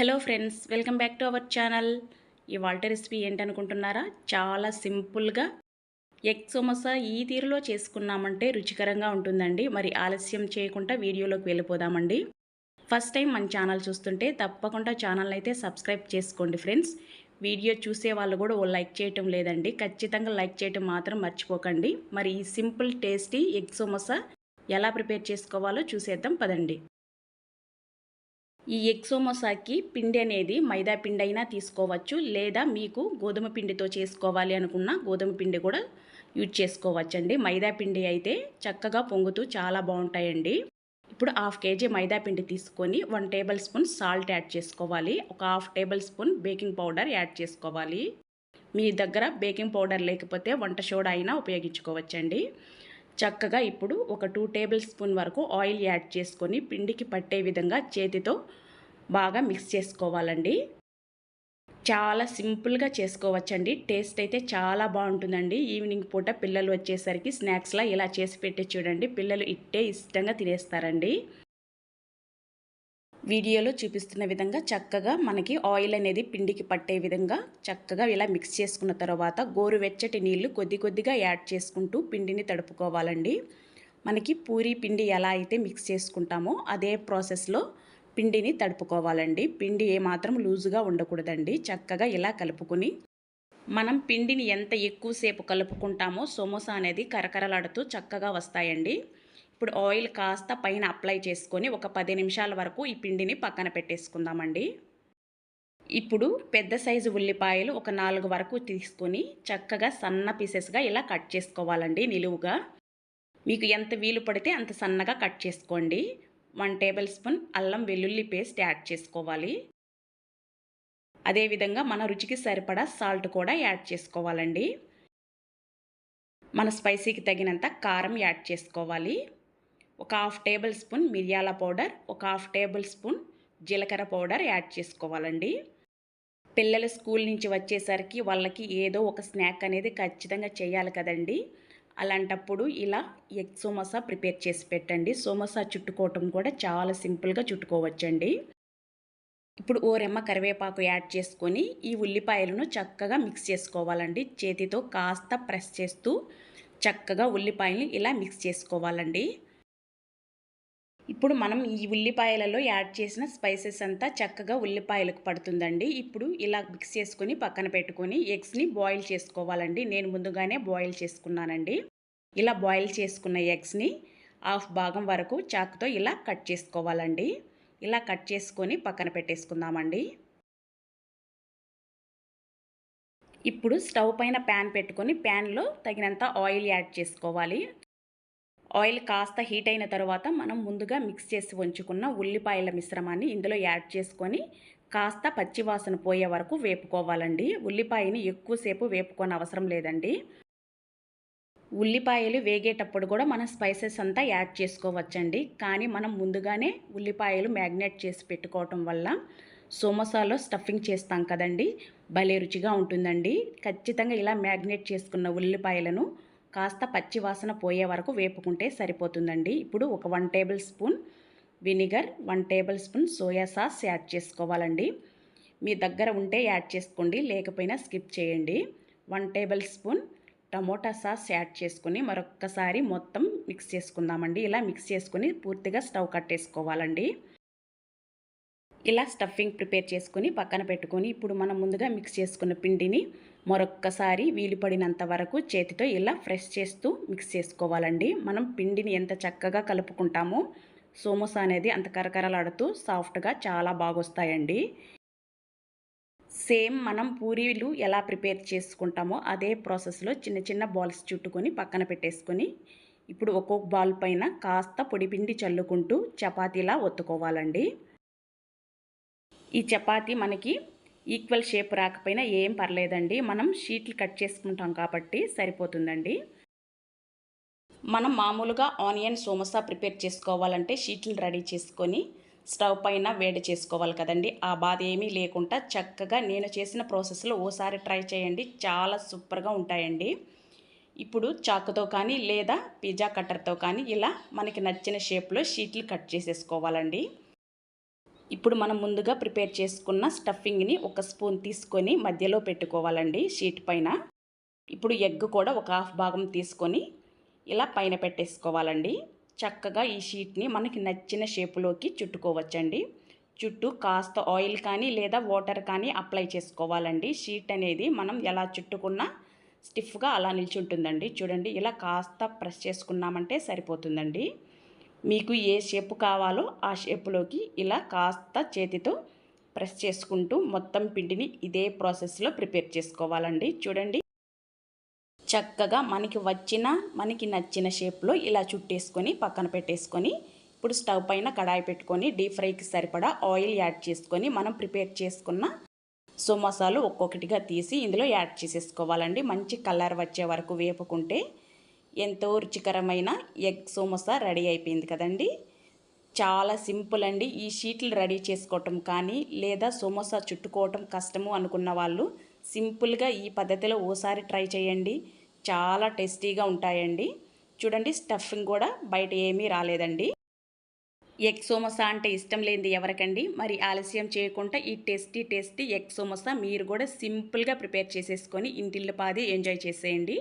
Hello friends welcome back to our channel. ఇవాళ recipe ఏంటనుకుంటున్నారా? చాలా సింపుల్గా ఎగ్ సమోసా ఈ తీరులో చేసుకున్నామంటే రుచికరంగా ఉంటుందండి. మరి ఆలస్యం చేయకుండా వీడియోలోకి వెళ్ళిపోదామండి. ఫస్ట్ టైం మన ఛానల్ చూస్తుంటే తప్పకుండా ఛానల్ అయితే సబ్స్క్రైబ్ చేసుకోండి ఫ్రెండ్స్. వీడియో చూసే వాళ్ళు కూడా ఓ లైక్ చేయటం లేదండి. ఖచ్చితంగా లైక్ చేయటం మాత్రం మర్చిపోకండి. మరి ఈ సింపుల్ టేస్టీ ఎగ్ సమోసా ఎలా ప్రిపేర్ చేసుకోవాలో చూసేద్దాం పదండి. ఈ ఎక్సోమోసాకి పిండి అనేది మైదా పిండి అయినా తీసుకోవచ్చు లేదా మీకు గోధుమ పిండితో చేసుకోవాలి అనుకున్న గోధుమ పిండి కూడా యూజ్ చేసుకోవచ్చండి. మైదా పిండి అయితే చక్కగా పొంగుతూ చాలా బాగుంటాయండి. ఇప్పుడు హాఫ్ కేజీ మైదా పిండి తీసుకొని one table spoon salt add చేసుకోవాలి. ఒక half tablespoon baking powder add చేసుకోవాలి. మీ దగ్గర బేకింగ్ పౌడర్ లేకపోతే వంట సోడా అయినా ఉపయోగించుకోవచ్చండి. చక్కగా ఇప్పుడు ఒక టూ టేబుల్ స్పూన్ వరకు ఆయిల్ యాడ్ చేసుకొని పిండికి పట్టే విధంగా చేతితో బాగా మిక్స్ చేసుకోవాలండి. చాలా సింపుల్గా చేసుకోవచ్చండి. టేస్ట్ అయితే చాలా బాగుంటుందండి. ఈవినింగ్ పూట పిల్లలు వచ్చేసరికి స్నాక్స్లా ఇలా చేసి పెట్టి చూడండి. పిల్లలు ఇట్టే ఇష్టంగా తినేస్తారండి. వీడియోలో చూపిస్తున్న విధంగా చక్కగా మనకి ఆయిల్ అనేది పిండికి పట్టే విధంగా చక్కగా ఇలా మిక్స్ చేసుకున్న తర్వాత గోరువెచ్చటి నీళ్ళు కొద్ది కొద్దిగా యాడ్ చేసుకుంటూ పిండిని తడుపుకోవాలండి. మనకి పూరి పిండి ఎలా అయితే మిక్స్ చేసుకుంటామో అదే ప్రాసెస్లో పిండిని తడుపుకోవాలండి. పిండి ఏమాత్రం లూజుగా ఉండకూడదండి. చక్కగా ఇలా కలుపుకొని మనం పిండిని ఎంత ఎక్కువసేపు కలుపుకుంటామో సమోసా అనేది కరకరలాడుతూ చక్కగా వస్తాయండి. ఇప్పుడు ఆయిల్ కాస్త పైన అప్లై చేసుకొని ఒక పది నిమిషాల వరకు ఈ పిండిని పక్కన పెట్టేసుకుందామండి. ఇప్పుడు పెద్ద సైజు ఉల్లిపాయలు ఒక నాలుగు వరకు తీసుకొని చక్కగా సన్న పీసెస్గా ఇలా కట్ చేసుకోవాలండి నిలువుగా. మీకు ఎంత వీలు పడితే అంత సన్నగా కట్ చేసుకోండి. వన్ టేబుల్ స్పూన్ అల్లం వెల్లుల్లి పేస్ట్ యాడ్ చేసుకోవాలి. అదేవిధంగా మన రుచికి సరిపడా సాల్ట్ కూడా యాడ్ చేసుకోవాలండి. మన స్పైసీకి తగినంత కారం యాడ్ చేసుకోవాలి. ఒక హాఫ్ టేబుల్ స్పూన్ మిరియాల పౌడర్ ఒక హాఫ్ టేబుల్ స్పూన్ జీలకర్ర పౌడర్ యాడ్ చేసుకోవాలండి. పిల్లలు స్కూల్ నుంచి వచ్చేసరికి వాళ్ళకి ఏదో ఒక స్నాక్ అనేది ఖచ్చితంగా చేయాలి కదండి. అలాంటప్పుడు ఇలా ఎగ్ సోమోసా ప్రిపేర్ చేసి పెట్టండి. సోమోసా చుట్టుకోవటం కూడా చాలా సింపుల్గా చుట్టుకోవచ్చండి. ఇప్పుడు ఓరెమ్మ కరివేపాకు యాడ్ చేసుకొని ఈ ఉల్లిపాయలను చక్కగా మిక్స్ చేసుకోవాలండి. చేతితో కాస్త ప్రెస్ చేస్తూ చక్కగా ఉల్లిపాయలు ఇలా మిక్స్ చేసుకోవాలండి. ఇప్పుడు మనం ఈ ఉల్లిపాయలలో యాడ్ చేసిన స్పైసెస్ అంతా చక్కగా ఉల్లిపాయలకు పడుతుందండి. ఇప్పుడు ఇలా మిక్స్ చేసుకొని పక్కన పెట్టుకొని ఎగ్స్ని బాయిల్ చేసుకోవాలండి. నేను ముందుగానే బాయిల్ చేసుకున్నానండి. ఇలా బాయిల్ చేసుకున్న ఎగ్స్ని హాఫ్ భాగం వరకు చాకుతో ఇలా కట్ చేసుకోవాలండి. ఇలా కట్ చేసుకొని పక్కన పెట్టేసుకుందామండి. ఇప్పుడు స్టవ్ పైన ప్యాన్ పెట్టుకొని ప్యాన్లో తగినంత ఆయిల్ యాడ్ చేసుకోవాలి. ఆయిల్ కాస్త హీట్ అయిన తర్వాత మనం ముందుగా మిక్స్ చేసి ఉంచుకున్న ఉల్లిపాయల మిశ్రమాన్ని ఇందులో యాడ్ చేసుకొని కాస్త పచ్చివాసన పోయే వరకు వేపుకోవాలండి. ఉల్లిపాయని ఎక్కువసేపు వేపుకొని అవసరం లేదండి. ఉల్లిపాయలు వేగేటప్పుడు కూడా మనం స్పైసెస్ అంతా యాడ్ చేసుకోవచ్చండి. కానీ మనం ముందుగానే ఉల్లిపాయలు మ్యాగ్నేట్ చేసి పెట్టుకోవటం వల్ల సోమోసాలో స్టఫింగ్ చేస్తాం కదండి. భలే రుచిగా ఉంటుందండి. ఖచ్చితంగా ఇలా మ్యాగ్నేట్ చేసుకున్న ఉల్లిపాయలను కాస్త పచ్చివాసన పోయే వరకు వేపుకుంటే సరిపోతుందండి. ఇప్పుడు ఒక one tablespoon vinegar one tablespoon soya sauce add చేసుకోవాలండి. మీ దగ్గర ఉంటే యాడ్ చేసుకోండి లేకపోయినా స్కిప్ చేయండి. One tablespoon tomato sauce add చేసుకుని మరొక్కసారి మొత్తం మిక్స్ చేసుకుందామండి. ఇలా మిక్స్ చేసుకుని పూర్తిగా స్టవ్ కట్టేసుకోవాలండి. ఇలా స్టఫింగ్ ప్రిపేర్ చేసుకుని పక్కన పెట్టుకొని ఇప్పుడు మనం ముందుగా మిక్స్ చేసుకున్న పిండిని మరొక్కసారి వీలుపడినంత వరకు చేతితో ఇలా ఫ్రెష్ చేస్తూ మిక్స్ చేసుకోవాలండి. మనం పిండిని ఎంత చక్కగా కలుపుకుంటామో సోమోసా అనేది అంత కరకరలాడుతూ సాఫ్ట్గా చాలా బాగొస్తాయండి. సేమ్ మనం పూరీలు ఎలా ప్రిపేర్ చేసుకుంటామో అదే ప్రాసెస్లో చిన్న చిన్న బాల్స్ చుట్టుకొని పక్కన పెట్టేసుకొని ఇప్పుడు ఒక్కొక్క బాల్ పైన కాస్త పొడిపిండి చల్లుకుంటూ చపాతీలా ఒత్తుకోవాలండి. ఈ చపాతీ మనకి ఈక్వల్ షేప్ రాకపోయినా ఏం పర్లేదండి. మనం షీట్లు కట్ చేసుకుంటాం కాబట్టి సరిపోతుందండి. మనం మామూలుగా ఆనియన్ సోమసా ప్రిపేర్ చేసుకోవాలంటే షీట్లు రెడీ చేసుకొని స్టవ్ పైన వేడి చేసుకోవాలి కదండి. ఆ బాధ ఏమీ లేకుండా చక్కగా నేను చేసిన ప్రాసెస్లో ఓసారి ట్రై చేయండి. చాలా సూపర్గా ఉంటాయండి. ఇప్పుడు చాకుతో కానీ లేదా పిజ్జా కట్టర్తో కానీ ఇలా మనకి నచ్చిన షేప్లో షీట్లు కట్ చేసేసుకోవాలండి. ఇప్పుడు మనం ముందుగా ప్రిపేర్ చేసుకున్న స్టఫింగ్ని ఒక స్పూన్ తీసుకొని మధ్యలో పెట్టుకోవాలండి షీట్ పైన. ఇప్పుడు ఎగ్ కూడా ఒక హాఫ్ భాగం తీసుకొని ఇలా పైన పెట్టేసుకోవాలండి. చక్కగా ఈ షీట్ని మనకి నచ్చిన షేపులోకి చుట్టుకోవచ్చండి. చుట్టూ కాస్త ఆయిల్ కానీ లేదా వాటర్ కానీ అప్లై చేసుకోవాలండి. షీట్ అనేది మనం ఎలా చుట్టుకున్నా స్టిఫ్గా అలా నిల్చుంటుందండి. చూడండి ఇలా కాస్త ప్రెస్ చేసుకున్నామంటే సరిపోతుందండి. మీకు ఏ షేప్ కావాలో ఆ షేపులోకి ఇలా కాస్త చేతితో ప్రెస్ చేసుకుంటూ మొత్తం పిండిని ఇదే ప్రాసెస్లో ప్రిపేర్ చేసుకోవాలండి. చూడండి. చక్కగా మనకి వచ్చిన మనకి నచ్చిన షేప్లో ఇలా చుట్టేసుకొని పక్కన పెట్టేసుకొని ఇప్పుడు స్టవ్ పైన కడాయి పెట్టుకొని డీప్ ఫ్రైకి సరిపడా ఆయిల్ యాడ్ చేసుకొని మనం ప్రిపేర్ చేసుకున్న సమోసాలు ఒక్కొక్కటిగా తీసి ఇందులో యాడ్ చేసేసుకోవాలండి. మంచి కలర్ వచ్చే వరకు వేపుకుంటే ఎంతో రుచికరమైన ఎగ్ సమోసా రెడీ అయిపోయింది కదండి. చాలా సింపుల్ అండి. ఈ షీట్లు రెడీ చేసుకోవటం కానీ లేదా సమోసా చుట్టుకోవటం కష్టము అనుకున్న వాళ్ళు సింపుల్గా ఈ పద్ధతిలో ఓసారి ట్రై చేయండి. చాలా టేస్టీగా ఉంటాయండి. చూడండి స్టఫింగ్ కూడా బయట ఏమీ రాలేదండి. ఎగ్ సమోసా అంటే ఇష్టం లేనిది ఎవరికండి? మరి ఆలస్యం చేయకుండా ఈ టేస్టీ టేస్టీ ఎగ్ సమోసా మీరు కూడా సింపుల్గా ప్రిపేర్ చేసేసుకొని ఇంటిల్లిపాది ఎంజాయ్ చేసేయండి.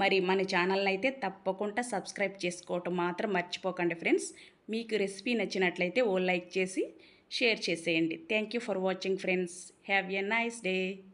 మరి మన ఛానల్ని అయితే తప్పకుండా సబ్స్క్రైబ్ చేసుకోవటం మాత్రం మర్చిపోకండి ఫ్రెండ్స్. మీకు రెసిపీ నచ్చినట్లయితే ఓ లైక్ చేసి షేర్ చేసేయండి. Thank you for watching friends have a nice day